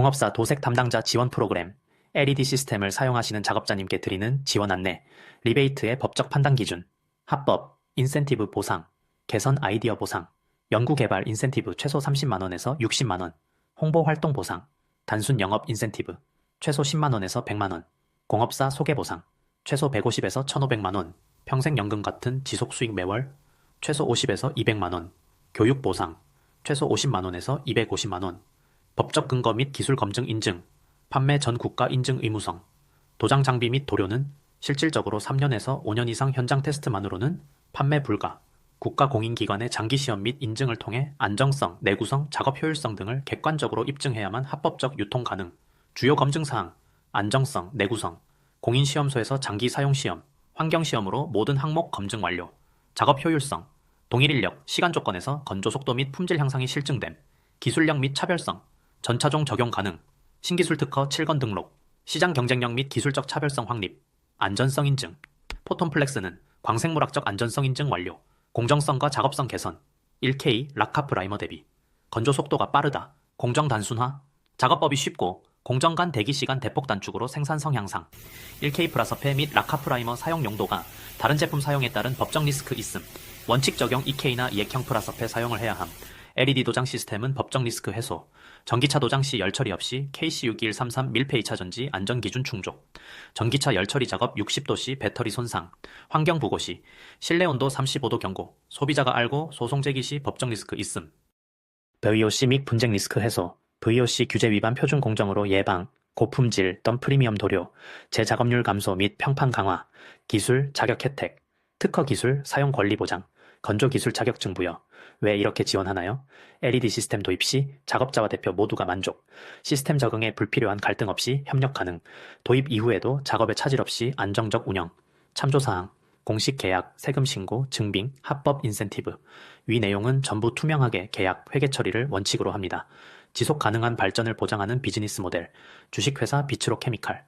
공업사 도색 담당자 지원 프로그램, LED 시스템을 사용하시는 작업자님께 드리는 지원 안내, 리베이트의 법적 판단 기준, 합법, 인센티브 보상, 개선 아이디어 보상, 연구개발 인센티브 최소 30만원에서 60만원, 홍보 활동 보상, 단순 영업 인센티브, 최소 10만원에서 100만원, 공업사 소개 보상, 최소 150에서 1500만원, 평생연금 같은 지속 수익 매월, 최소 50에서 200만원, 교육 보상, 최소 50만원에서 250만원, 법적 근거 및 기술 검증 인증, 판매 전 국가 인증 의무성, 도장 장비 및 도료는 실질적으로 3년에서 5년 이상 현장 테스트만으로는 판매 불가, 국가 공인기관의 장기 시험 및 인증을 통해 안정성, 내구성, 작업 효율성 등을 객관적으로 입증해야만 합법적 유통 가능. 주요 검증 사항, 안정성, 내구성, 공인 시험소에서 장기 사용 시험, 환경 시험으로 모든 항목 검증 완료. 작업 효율성, 동일 인력, 시간 조건에서 건조 속도 및 품질 향상이 실증됨. 기술력 및 차별성, 전차종 적용 가능. 신기술 특허 7건 등록. 시장 경쟁력 및 기술적 차별성 확립. 안전성 인증. 포톤플렉스는 광생물학적 안전성 인증 완료. 공정성과 작업성 개선. 1K 라카 프라이머 대비. 건조 속도가 빠르다. 공정 단순화. 작업법이 쉽고 공정 간 대기 시간 대폭 단축으로 생산성 향상. 1K 플러스페 및 라카 프라이머 사용 용도가 다른 제품 사용에 따른 법적 리스크 있음. 원칙 적용 2K나 이액형 플러스페 사용을 해야 함. LED 도장 시스템은 법적 리스크 해소. 전기차 도장 시 열 처리 없이 KC6133 밀폐 2차 전지 안전 기준 충족. 전기차 열 처리 작업 60도 시 배터리 손상. 환경 부고 시 실내 온도 35도 경고. 소비자가 알고 소송 제기 시 법적 리스크 있음. VOC 및 분쟁 리스크 해소. VOC 규제 위반 표준 공정으로 예방. 고품질 덤 프리미엄 도료. 재작업률 감소 및 평판 강화. 기술 자격 혜택. 특허 기술 사용 권리 보장. 건조 기술 자격증 부여. 왜 이렇게 지원하나요? LED 시스템 도입 시 작업자와 대표 모두가 만족. 시스템 적응에 불필요한 갈등 없이 협력 가능. 도입 이후에도 작업에 차질 없이 안정적 운영. 참조사항. 공식 계약, 세금 신고, 증빙, 합법 인센티브. 위 내용은 전부 투명하게 계약, 회계 처리를 원칙으로 합니다. 지속 가능한 발전을 보장하는 비즈니스 모델. 주식회사 비츠로 케미칼.